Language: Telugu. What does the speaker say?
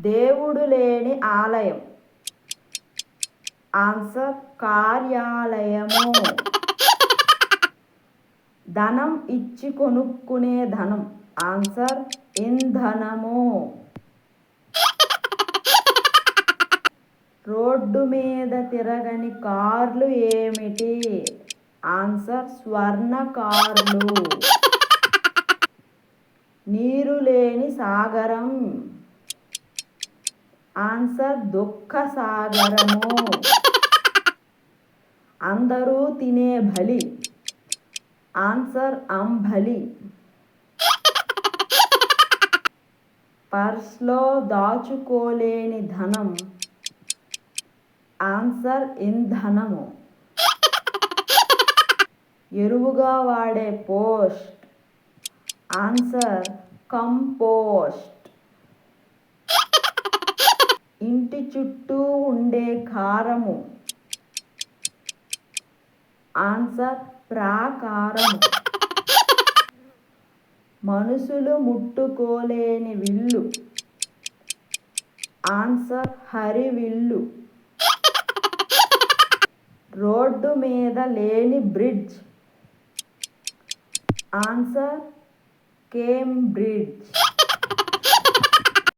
దేవుడు లేని ఆలయం. ఆన్సర్ కార్యాలయము. ధనం ఇచ్చి కొనుక్కునే ధనం. ఆన్సర్ ఇంధనము. రోడ్డు మీద తిరగని కార్లు ఏమిటి? ఆన్సర్ స్వర్ణ కార్లు. నీరు లేని సాగరం. ఆన్సర్ దుఃఖ సాగరము అందరూ తినే బలి. ఆన్సర్ అంబలి. పర్స్లో దాచుకోలేని ధనం. ఆన్సర్ ఇంధనము. ఎరువుగా వాడే పోస్ట్. Answer compost. ఇంటి చుట్టూ ఉండే కారము. ఆన్సర్ ప్రాకారం మనుషులు ముట్టుకోలేని విల్లు. ఆన్సర్ హరివిల్లు. రోడ్డు మీద లేని బ్రిడ్జ్. Answer Cambridge.